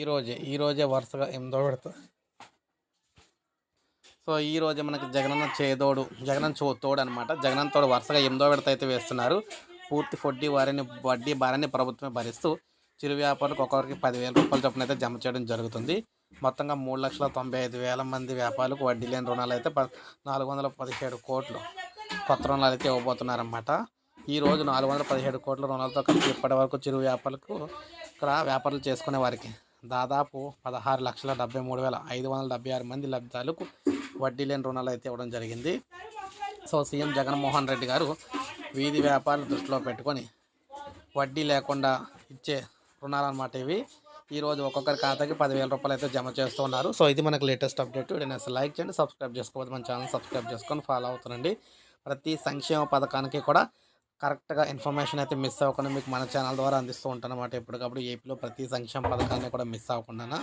ఈరోజే ఈరోజే వరుసగా ఎనిమిదో విడత సో ఈ రోజే మనకి జగనన్న చేదోడు జగనన్న చో తోడు అనమాట జగనన్న తోడు వరుసగా ఎనిమిదో విడత అయితే వేస్తున్నారు. పూర్తి వడ్డీ వారిని వడ్డీ భారాన్ని ప్రభుత్వమే భరిస్తూ చిరు వ్యాపారులకు ఒక్కొక్కరికి పదివేల రూపాయల చొప్పున అయితే జమ చేయడం జరుగుతుంది. మొత్తంగా మూడు లక్షల తొంభై ఐదు వేల మంది వ్యాపారులకు వడ్డీ లేని రుణాలు అయితే ప నాలుగు వందల పదిహేడు కోట్లు కొత్త రుణాలు అయితే ఇవ్వబోతున్నారన్నమాట. ఈ రోజు నాలుగు వందల పదిహేడు కోట్ల రుణాలతో కలిసి ఇప్పటి వరకు చిరు వ్యాపారులకు ఇక్కడ వ్యాపారాలు చేసుకునే వారికి దాదాపు పదహారు లక్షల డెబ్బై మూడు వేల ఐదు వందల డెబ్బై ఆరు మంది లబ్ధాలకు వడ్డీ లేని రుణాలు అయితే ఇవ్వడం జరిగింది. సో సీఎం జగన్మోహన్ రెడ్డి గారు వీధి వ్యాపారాలు దృష్టిలో పెట్టుకొని వడ్డీ లేకుండా ఇచ్చే రుణాలు అనమాట ఇవి. ఈరోజు ఒక్కొక్కరి ఖాతాకి పదివేల రూపాయలు అయితే జమ చేస్తున్నారు సో ఇది మనకు లేటెస్ట్ అప్డేట్. నేను అసలు లైక్ చేయండి సబ్స్క్రైబ్ చేసుకోవద్దు. మన ఛానల్ సబ్స్క్రైబ్ చేసుకొని ఫాలో అవుతుండండి. ప్రతి సంక్షేమ పథకానికి కూడా కరెక్ట్గా ఇన్ఫర్మేషన్ అయితే మిస్ అవ్వకుండా మీకు మన ఛానల్ ద్వారా అందిస్తూ ఉంటాను ఎప్పటికప్పుడు ఏపీలో ప్రతి సంక్షేమ పథకాన్ని కూడా మిస్ అవ్వకుండా